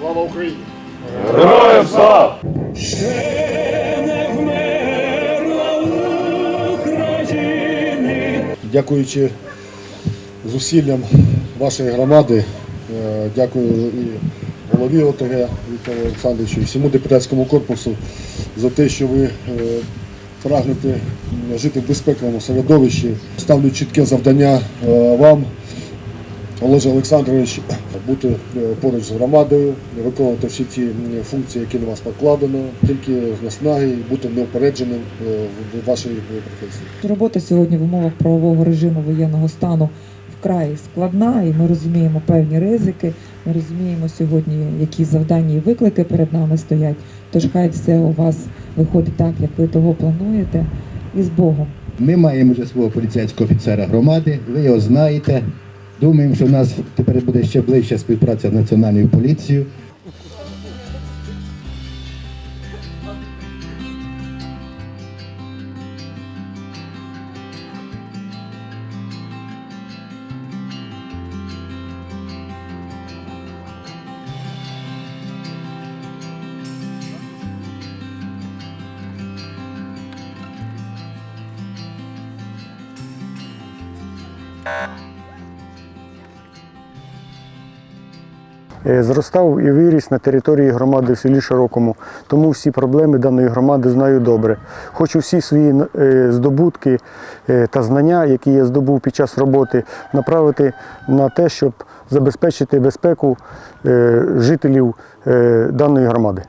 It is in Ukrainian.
Слава Україні! Героям слава! Дякуючи зусиллям вашої громади, е, дякую і голові ОТГ Віктору Олександровичу, і всьому депутатському корпусу за те, що ви е, прагнете жити в безпековому середовищі. Ставлю чітке завдання е, вам, Олеже Олександрович, бути е, поруч з громадою, виконувати всі ті функції, які на вас покладено, тільки з наснаги, бути неупередженим е, в вашій професії. Робота сьогодні в умовах правового режиму воєнного стану вкрай складна, і ми розуміємо певні ризики. Ми розуміємо сьогодні, які завдання і виклики перед нами стоять. Тож хай все у вас виходить так, як ви того плануєте, і з Богом. Ми маємо вже свого поліцейського офіцера громади, ви його знаєте. Думаємо, що в нас тепер буде ще ближча співпраця з національною поліцією. Е, Зростав і виріс на території громади в селі Широкому, тому всі проблеми даної громади знаю добре. Хочу всі свої е, здобутки е, та знання, які я здобув під час роботи, направити на те, щоб забезпечити безпеку е, жителів е, даної громади.